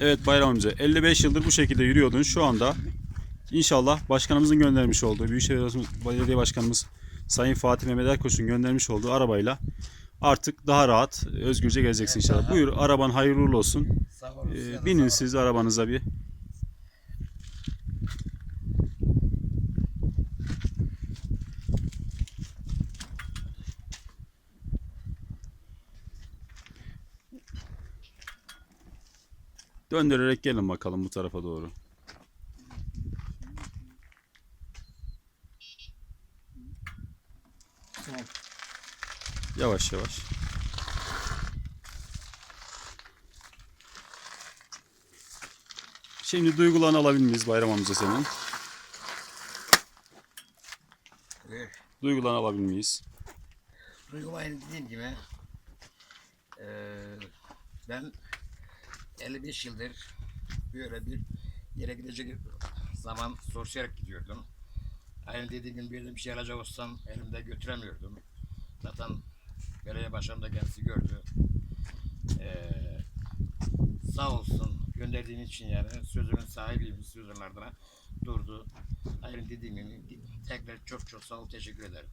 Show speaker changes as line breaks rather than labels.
Evet Bayram amca 55 yıldır bu şekilde yürüyordun. Şu anda inşallah başkanımızın göndermiş olduğu Büyükşehir Belediye Başkanımız Sayın Fatih Mehmet Erkoç'un göndermiş olduğu arabayla artık daha rahat, özgürce gezeceksin inşallah. Buyur araban hayırlı olsun.
Sağ olun.
Ee, binin siz arabanıza bir. Döndürerek gelin bakalım bu tarafa doğru. Yavaş yavaş. Şimdi duygularını alabilir miyiz Bayram amca senin? Duygularını alabilir miyiz?
Duygum aynı dediğim gibi eee, ben 55 yıldır böyle bir yere gidecek zaman sorsayarak gidiyordum. Aynı dediğim gibi bir bir şey alacak olsam elimde götüremiyordum. Zaten belediye başkanım da kendisi gördü. Eee, sağ olsun gönderdiğin için yani sözümün sahibiyim sözün ardına durdu. Aynı dediğim gibi tekrar çok çok sağ ol teşekkür ederim.